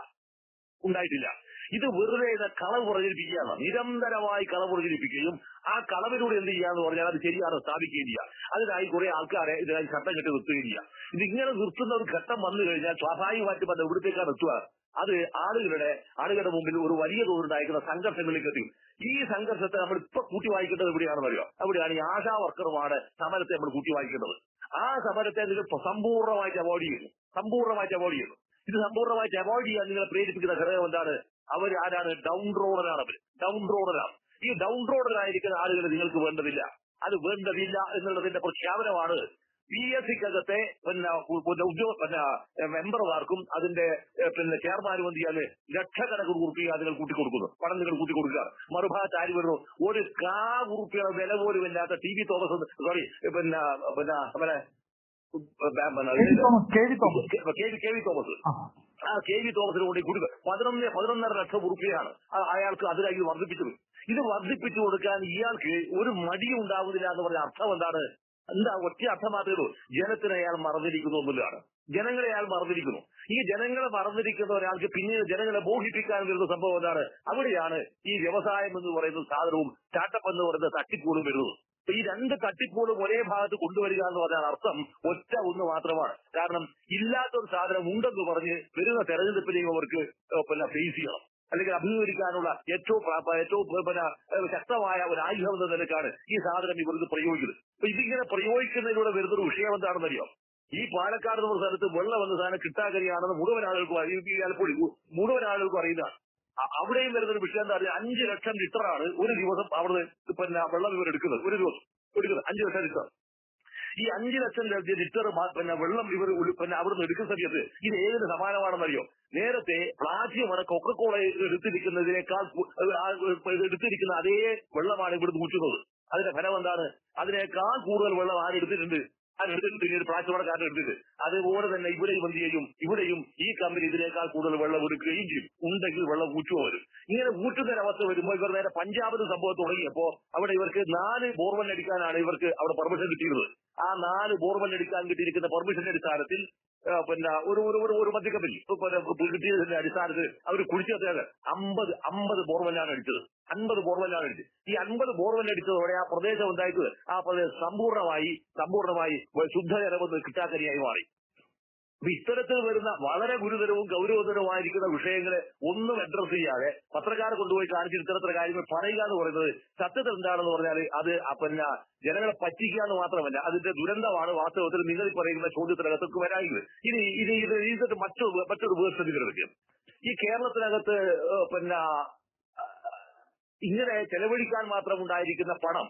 ഉണ്ടായിട്ടില്ല. ഇത് വെറുതെ കളവ് പ്രചരിപ്പിക്കുകയാണ് നിരന്തരമായി കളവ് പ്രചരിപ്പിക്കുകയും ആ കളവിലൂടെ എന്ത് ചെയ്യാന്ന് പറഞ്ഞാൽ അത് ശരിയാണ് സ്ഥാപിക്കുകയും ചെയ്യുക അതിനായി കുറെ ആൾക്കാരെ ഇതിനായി ചട്ടം കെട്ടി നിർത്തുകയും ചെയ്യുക ഇതിങ്ങനെ നിർത്തുന്ന ഒരു ഘട്ടം വന്നു കഴിഞ്ഞാൽ സ്വാഭാവികമായിട്ടും അത് എവിടത്തേക്കാണ് എത്തുക? അത് ആളുകളുടെ ആളുകളുടെ മുമ്പിൽ ഒരു വലിയ തോതിലുണ്ടായിരിക്കുന്ന സംഘർഷങ്ങളിലേക്ക് എത്തി. ഈ സംഘർഷത്തെ നമ്മൾ ഇപ്പൊ കൂട്ടി വായിക്കേണ്ടത് എവിടെയാണെന്ന് അറിയോ അവിടെയാണ് ഈ ആശാ വർക്കറുമാണ് സമരത്തെ നമ്മൾ കൂട്ടി വായിക്കേണ്ടത് ആ സമരത്തെ നിങ്ങൾ സമ്പൂർണമായിട്ട് അവോയ്ഡ് ചെയ്യുന്നു. സമ്പൂർണമായിട്ട് അവോയ്ഡ് ചെയ്യുന്നു. ഇത് സമ്പൂർണമായിട്ട് അവോയ്ഡ് ചെയ്യാൻ നിങ്ങളെ പ്രേരിപ്പിക്കുന്ന ഘടകം എന്താണ്? അവർ ആരാണ്? ഡൗൺ റോഡറാണ് അവർ. ഡൗൺ റോഡറാണ് ഈ ഡൗൺ റോഡറായിരിക്കുന്ന ആളുകൾ നിങ്ങൾക്ക് വേണ്ടതില്ല. അത് വേണ്ടതില്ല എന്നുള്ളതിന്റെ പ്രഖ്യാപനമാണ് പി എസ് സിക്കകത്തെ പിന്നെ ഉദ്യോഗ പിന്നെ മെമ്പർമാർക്കും അതിന്റെ പിന്നെ ചെയർമാനും എന്ത് ചെയ്യാൻ ലക്ഷക്കണക്കിന് ഉറുപ്പിക നിങ്ങൾ കൂട്ടിക്കൊടുക്കുന്നു. പണം നിങ്ങൾ കൂട്ടിക്കൊടുക്കുക. മറുഭാഗത്ത് ആര് വരുന്നു? ഒരു കാ ഉറുപ്പിയുടെ വില പോലും ഇല്ലാത്ത ടി വി തോമസ് സോറി പിന്നെ പിന്നെ കെ വി തോമസ് ആ. കെ വി തോമസിന് കൂടി കൊടുക്കുക പതിനൊന്ന് പതിനൊന്നര ലക്ഷം റുപ്യയാണ് അയാൾക്ക് അതിനായി ഇത് വർദ്ധിപ്പിച്ചത്. ഇത് വർദ്ധിപ്പിച്ചു കൊടുക്കാൻ ഇയാൾക്ക് ഒരു മടിയും ഉണ്ടാകുന്നില്ല എന്ന് പറഞ്ഞ അർത്ഥം എന്താണ്? എന്താ ഒറ്റ അർത്ഥം മാത്രമേ ഉള്ളൂ. ജനത്തിനെ അയാൾ മറന്നിരിക്കുന്നു എന്നുള്ളതാണ്. ജനങ്ങളെ അയാൾ മറന്നിരിക്കുന്നു. ഈ ജനങ്ങളെ മറന്നിരിക്കുന്ന ഒരാൾക്ക് പിന്നീട് ജനങ്ങളെ മോഹിപ്പിക്കാൻ വരുന്ന സംഭവം എന്താണ്? അവിടെയാണ് ഈ വ്യവസായം എന്ന് പറയുന്ന സാധനവും സ്റ്റാർട്ടപ്പ് എന്ന് പറയുന്ന തട്ടിപ്പൂളും വരുന്നത്. ഈ രണ്ട് തട്ടിപ്പുകളും ഒരേ ഭാഗത്ത് കൊണ്ടുവരിക എന്ന് പറഞ്ഞാൽ അർത്ഥം ഒറ്റ ഒന്ന് മാത്രമാണ്. കാരണം ഇല്ലാത്തൊരു സാധനം ഉണ്ടെന്ന് പറഞ്ഞ് വരുന്ന തെരഞ്ഞെടുപ്പിനെയും അവർക്ക് പിന്നെ ഫേസ് ചെയ്യണം. അല്ലെങ്കിൽ അഭിമുഖീകരിക്കാനുള്ള ഏറ്റവും ഏറ്റവും പിന്നെ ശക്തമായ ഒരു ആയുധം എന്ന നിലക്കാണ് ഈ സാധനം ഇവർക്ക് പ്രയോഗിക്കുന്നത്. അപ്പൊ ഇതിങ്ങനെ പ്രയോഗിക്കുന്നതിലൂടെ വരുന്നൊരു വിഷയം എന്താണെന്നറിയോ ഈ പാലക്കാട് എന്ന സ്ഥലത്ത് വെള്ളം എന്ന സാധനം കിട്ടാകരിയാണെന്ന് മുഴുവൻ ആളുകൾക്കും അറിയിപ്പിക്കാൻ മുഴുവൻ ആളുകൾക്കും അറിയുന്നതാണ്. അവിടെയും വരുന്നൊരു വിഷയം എന്താ പറയുക അഞ്ച് ലക്ഷം ലിറ്ററാണ് ഒരു ദിവസം അവിടെ പിന്നെ വെള്ളം ഇവർ എടുക്കുന്നത്. ഒരു ദിവസം എടുക്കുന്നത്. അഞ്ച് ലക്ഷം ലിറ്റർ. ഈ അഞ്ച് ലക്ഷം ലിറ്റർ പിന്നെ വെള്ളം ഇവർ പിന്നെ അവിടുന്ന് എടുക്കുന്ന സമയത്ത് ഇത് ഏതിന് സമാനമാണെന്നറിയോ? നേരത്തെ പ്ലാറ്റിയമാണ് കൊക്കക്കോള എടുത്തിരിക്കുന്നതിനേക്കാൾ എടുത്തിരിക്കുന്ന അതേ വെള്ളമാണ് ഇവിടുന്ന് ഊറ്റുന്നത് അതിന്റെ ഫലം എന്താണ് അതിനേക്കാൾ കൂടുതൽ വെള്ളം ആരെടുത്തിട്ടുണ്ട്? അതെടുത്തിട്ട് പിന്നീട് പ്ലാറ്റിയമാണക്കാരൻ എടുത്തിട്ട് അതുപോലെ തന്നെ ഇവിടെയും എന്ത് ചെയ്യും? ഇവിടെയും ഈ കമ്പനി ഇതിനേക്കാൾ കൂടുതൽ വെള്ളം എടുക്കുകയും ചെയ്യും. ഉണ്ടെങ്കിൽ വെള്ളം ഊറ്റുക വരും. ഇങ്ങനെ ഊറ്റുന്ന ഒരവസ്ഥ വരുമ്പോൾ ഇവർ നേരെ പഞ്ചാബിന് സംഭവം തുടങ്ങിയപ്പോ അവിടെ ഇവർക്ക് നാല് ബോർവെൽ അടിക്കാനാണ് ഇവർക്ക് അവിടെ പെർമിഷൻ കിട്ടിയിരുന്നത്. ആ നാല് ബോർവെൽ എടുക്കാൻ കിട്ടിയിരിക്കുന്ന പെർമിഷന്റെ അടിസ്ഥാനത്തിൽ പിന്നെ ഒരു ഒരു ഒരു ഒരു മദ്യക്കമ്പനി പിന്നെ കിട്ടിയതിന്റെ അടിസ്ഥാനത്തിൽ അവർ കുടിച്ചത് അമ്പത് അമ്പത് ബോർവെല്ലാണ് അടിച്ചത്. അൻപത് ബോർവെല്ലാണ് അടിച്ചത്. ഈ അൻപത് ബോർവെൽ അടിച്ചതോടെ ആ പ്രദേശം ഉണ്ടായിട്ട് ആ പ്രദേശം സമ്പൂർണമായി സമ്പൂർണമായി ശുദ്ധജലമെന്ന് കിട്ടാക്കരിയായി മാറി. അപ്പൊ ഇത്തരത്തിൽ വരുന്ന വളരെ ഗുരുതരവും ഗൗരവതരവുമായിരിക്കുന്ന വിഷയങ്ങളെ ഒന്നും അഡ്രസ് ചെയ്യാതെ പത്രക്കാരെ കൊണ്ടുപോയി കാണിച്ച് ഇത്തരത്തിലെ കാര്യങ്ങൾ പറയുക എന്ന് പറയുന്നത് സത്യത്തിൽ എന്താണെന്ന് പറഞ്ഞാൽ അത് പിന്നെ ജനങ്ങളെ പറ്റിക്കുക എന്ന് മാത്രമല്ല അതിന്റെ ദുരന്തമാണ് വാസ്തവത്തിൽ നിങ്ങൾ പറയുന്ന ചോദ്യത്തിനകത്തൊക്കെ വരാനുള്ളത് ഇനി ഇത് ഇത് ഇതിന്റെ മറ്റൊരു മറ്റൊരു വേർഷൻ എടുക്കും ഈ കേരളത്തിനകത്ത് പിന്നെ ഇങ്ങനെ ചെലവഴിക്കാൻ മാത്രം ഉണ്ടായിരിക്കുന്ന പണം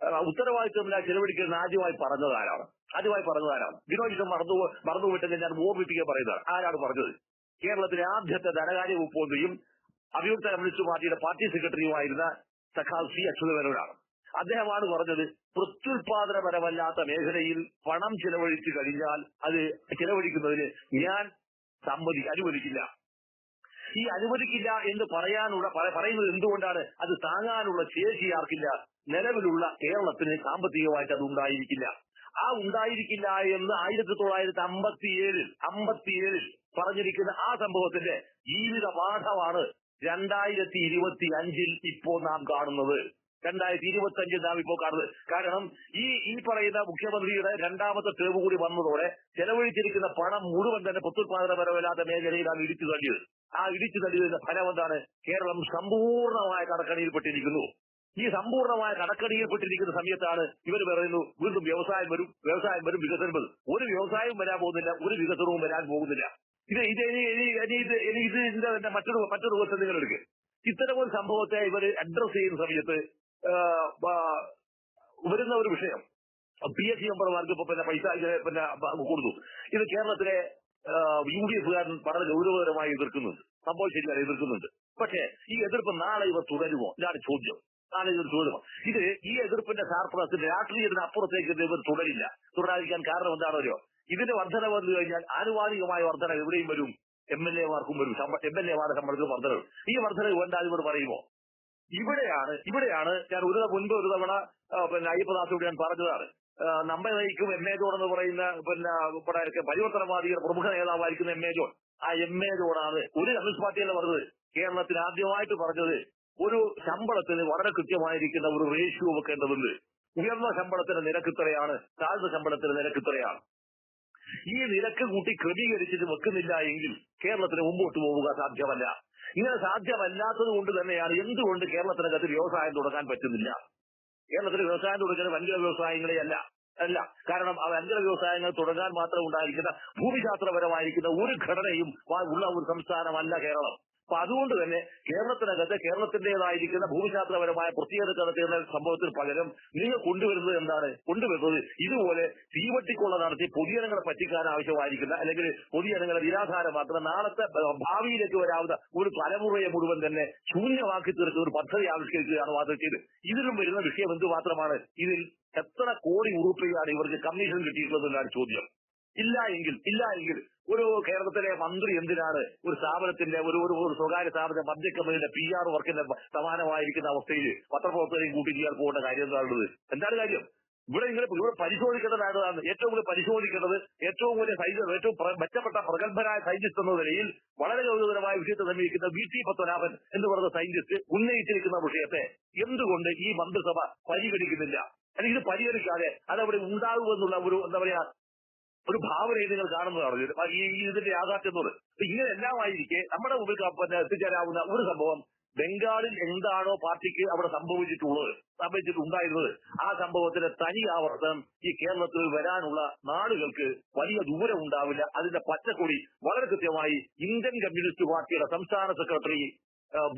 ആ, ഉത്തരവാദിത്വമില്ല ചെലവഴിക്കുന്ന ആദ്യമായി പറഞ്ഞത് ആരാണ് ആദ്യമായി പറഞ്ഞത് ആരാണ് വിനോദിഷം മറന്നു മറന്നുവിട്ടെന്ന് ഞാൻ ഓർമ്മിപ്പിക്കാൻ പറയുന്നതാണ്. ആരാണ് പറഞ്ഞത്? കേരളത്തിലെ ആദ്യത്തെ ധനകാര്യ വകുപ്പ് മന്ത്രിയും അഭിയുക്ത കമ്മ്യൂണിസ്റ്റ് പാർട്ടിയുടെ പാർട്ടി സെക്രട്ടറിയുമായിരുന്ന സഖാവ് സി അച്യുതമേനോനാണ് അദ്ദേഹമാണ് പറഞ്ഞത് പ്രത്യുൽപാദനപരമല്ലാത്ത മേഖലയിൽ പണം ചെലവഴിച്ചു കഴിഞ്ഞാൽ അത് ചെലവഴിക്കുന്നതിന് ഞാൻ സമ്മതി അനുവദിക്കില്ല. ഈ അനുവദിക്കില്ല എന്ന് പറയാനുള്ള പറയുന്നത് എന്തുകൊണ്ടാണ്? അത് താങ്ങാനുള്ള ശേഷി ആർക്കില്ല. നിലവിലുള്ള കേരളത്തിന് സാമ്പത്തികമായിട്ട് അത് ഉണ്ടായിരിക്കില്ല. ആ ഉണ്ടായിരിക്കില്ല എന്ന് ആയിരത്തി തൊള്ളായിരത്തി അമ്പത്തിയേഴിൽ അമ്പത്തിയേഴിൽ പറഞ്ഞിരിക്കുന്ന ആ സംഭവത്തിന്റെ ജീവിത പാഠമാണ് രണ്ടായിരത്തി ഇരുപത്തി അഞ്ചിൽ ഇപ്പോ നാം കാണുന്നത്. രണ്ടായിരത്തി ഇരുപത്തി അഞ്ചിൽ നാം ഇപ്പോൾ കാണുന്നത്. കാരണം ഈ ഈ പറയുന്ന മുഖ്യമന്ത്രിയുടെ രണ്ടാമത്തെ തെളിവ് കൂടി വന്നതോടെ ചെലവഴിച്ചിരിക്കുന്ന പണം മുഴുവൻ തന്നെ പ്രത്യുത്പാദനപരമല്ലാത്ത മേഖലയിലാണ് ഇടിച്ചു തള്ളിയത്. ആ ഇടിച്ചു തള്ളിയതിന്റെ ഫലം എന്താണ്? കേരളം സമ്പൂർണമായ കടക്കണിയിൽപ്പെട്ടിരിക്കുന്നു. ഈ സമ്പൂർണമായ കടക്കണിയിൽപ്പെട്ടിരിക്കുന്ന സമയത്താണ് ഇവർ പറയുന്നു വീണ്ടും വ്യവസായം വരും വ്യവസായം വരും വികസനം വരും. ഒരു വ്യവസായവും വരാൻ പോകുന്നില്ല ഒരു വികസനവും വരാൻ പോകുന്നില്ല. ഇത് ഇത് ഇനി ഇനി ഇത് ഇനി ഇത് ഇതിന്റെ മറ്റൊരു മറ്റൊരു ദിവസം നിങ്ങൾ എടുക്കുക ഇത്തരം ഒരു സംഭവത്തെ ഇവർ അഡ്രസ് ചെയ്യുന്ന സമയത്ത് വരുന്ന ഒരു വിഷയം. പി എസ് സി മെമ്പർമാർക്ക് ഇപ്പൊ പിന്നെ പൈസ പിന്നെ കൊടുത്തു. ഇത് കേരളത്തിലെ യു ഡി എഫുകാരൻ വളരെ ഗൗരവകരമായി എതിർക്കുന്നുണ്ട്. സംഭവം ശരിയാണ് എതിർക്കുന്നുണ്ട്. പക്ഷേ ഈ എതിർപ്പ് നാളെ ഇവ തുടരുമോ? ഇതാണ് ചോദ്യം. നാളെ ഇവർ തുടരുമോ? ഇത് ഈ എതിർപ്പിന്റെ സാർപ്രസ് രാഷ്ട്രീയത്തിന് അപ്പുറത്തേക്ക് ഇവർ തുടരില്ല. തുടരാതിരിക്കാൻ കാരണം എന്താണോ ഇതിന്റെ വർധന വന്നു കഴിഞ്ഞാൽ ആനുപാതികമായ വർധന എവിടെയും വരും. എം എൽ എമാർക്കും വരും. എം എൽ എമാരുടെ ശമ്പളത്തിൽ വർധന വരും. ഈ വർധന വേണ്ട ഇവർ പറയുമോ? ഇവിടെയാണ് ഇവിടെയാണ് ഞാൻ ഒരു മുൻപ് ഒരു തവണ പിന്നെ അയ്യപ്പദാസോട് ഞാൻ പറഞ്ഞതാണ്. നമ്മെ നയിക്കും എം എ ജോൺ എന്ന് പറയുന്ന പിന്നെ ഇവിടെ പരിവർത്തനവാദിയുടെ പ്രമുഖ നേതാവായിരിക്കുന്ന എം എ ജോൺ. ആ എം എ ജോണാണ് ഒരു കമ്മ്യൂണിസ്റ്റ് പാർട്ടിയല്ല പറഞ്ഞത്. കേരളത്തിൽ ആദ്യമായിട്ട് പറഞ്ഞത് ഒരു ശമ്പളത്തിന് വളരെ കൃത്യമായിരിക്കുന്ന ഒരു റേഷ്യോ വെക്കേണ്ടതുണ്ട്. ഉയർന്ന ശമ്പളത്തിന് നിരക്ക് ഇത്രയാണ് താഴ്ന്ന ശമ്പളത്തിന് നിരക്ക് ഇത്രയാണ്. ഈ നിരക്ക് കൂട്ടി ക്രമീകരിച്ചിട്ട് വെക്കുന്നില്ല എങ്കിൽ കേരളത്തിന് മുമ്പോട്ട് പോവുക സാധ്യമല്ല. ഇങ്ങനെ സാധ്യമല്ലാത്തത് കൊണ്ട് തന്നെയാണ് എന്തുകൊണ്ട് കേരളത്തിനകത്ത് വ്യവസായം തുടങ്ങാൻ പറ്റുന്നില്ല? കേരളത്തിൽ വ്യവസായം തുടങ്ങുന്ന വൻകിട വ്യവസായങ്ങളെ അല്ല അല്ല കാരണം ആ വൻകിട വ്യവസായങ്ങൾ തുടങ്ങാൻ മാത്രം ഉണ്ടായിരിക്കുന്ന ഭൂമിശാസ്ത്രപരമായിരിക്കുന്ന ഒരു ഘടനയും ഉള്ള ഒരു സംസ്ഥാനമല്ല കേരളം. അപ്പൊ അതുകൊണ്ട് തന്നെ കേരളത്തിനകത്ത് കേരളത്തിന്റേതായിരിക്കുന്ന ഭൂമിശാസ്ത്രപരമായ പ്രത്യേകത എന്ന സംഭവത്തിന് പകരം നിങ്ങൾ കൊണ്ടുവരുന്നത് എന്താണ്? കൊണ്ടുവരുന്നത് ഇതുപോലെ തീവട്ടിക്കൊള്ള നടത്തി പൊതുജനങ്ങളെ പറ്റിക്കാൻ ആവശ്യമായിരിക്കുന്ന അല്ലെങ്കിൽ പൊതുജനങ്ങളെ നിരാധാരമാക്കുന്ന നാളത്തെ ഭാവിയിലേക്ക് വരാവുന്ന ഒരു തലമുറയെ മുഴുവൻ തന്നെ ശൂന്യമാക്കി തീർക്കുന്ന ഒരു പദ്ധതി ആവിഷ്കരിക്കുകയാണ് വാദത്തിൽ ഇതിലും വരുന്ന വിഷയം എന്ത് മാത്രമാണ് ഇതിൽ എത്ര കോടി ഉറുപ്പികയാണ് ഇവർക്ക് കമ്മീഷൻ കിട്ടിയിട്ടുള്ളത് എന്നാണ് ചോദ്യം. ഇല്ല എങ്കിൽ ഇല്ല എങ്കിൽ ഒരു കേരളത്തിലെ മന്ത്രി എന്തിനാണ് ഒരു സ്ഥാപനത്തിന്റെ ഒരു ഒരു സ്വകാര്യ സ്ഥാപന മദ്യ കമ്പനിയുടെ പി ആർ വർക്കിന്റെ സമാനമായിരിക്കുന്ന അവസ്ഥയിൽ പത്രപ്രവർത്തകരെയും കൂട്ടി ചെയ്യാൻ പോകേണ്ട കാര്യം എന്താണുള്ളത് എന്താണ് കാര്യം? ഇവിടെ നിങ്ങൾ ഇവിടെ പരിശോധിക്കേണ്ടതാണ് ഏറ്റവും കൂടുതൽ പരിശോധിക്കേണ്ടത് ഏറ്റവും വലിയ സൈന്യം ഏറ്റവും മെച്ചപ്പെട്ട പ്രഗത്ഭരായ സയന്റിസ്റ്റ് എന്ന നിലയിൽ വളരെ ഗൗരവതരമായ വിഷയത്തെ സമീപിക്കുന്ന വി ടി പത്മനാഭൻ എന്ന് പറയുന്ന സയന്റിസ്റ്റ് ഉന്നയിച്ചിരിക്കുന്ന വിഷയത്തെ എന്തുകൊണ്ട് ഈ മന്ത്രിസഭ പരിഗണിക്കുന്നില്ല? അല്ലെങ്കിൽ ഇത് പരിഗണിക്കാതെ അതവിടെ ഉണ്ടാകുമെന്നുള്ള ഒരു എന്താ പറയാ ഒരു ഭാവനയെ നിങ്ങൾ കാണുന്നത് പറഞ്ഞു ഈ ഇതിന്റെ യാഥാർത്ഥ്യം എന്നുള്ളത് അപ്പൊ ഇങ്ങനെ എല്ലാമായിരിക്കെ നമ്മുടെ മുമ്പിൽ എത്തിച്ചേരാവുന്ന ഒരു സംഭവം ബംഗാളിൽ എന്താണോ പാർട്ടിക്ക് അവിടെ സംഭവിച്ചിട്ടുള്ളത് സംഭവിച്ചിട്ടുണ്ടായിരുന്നത്. ആ സംഭവത്തിന്റെ തനി ആവർത്തനം ഈ കേരളത്തിൽ വരാനുള്ള നാടുകൾക്ക് വലിയ ദൂരം ഉണ്ടാവില്ല. അതിന്റെ പച്ചക്കൊടി വളരെ കൃത്യമായി ഇന്ത്യൻ കമ്മ്യൂണിസ്റ്റ് പാർട്ടിയുടെ സംസ്ഥാന സെക്രട്ടറി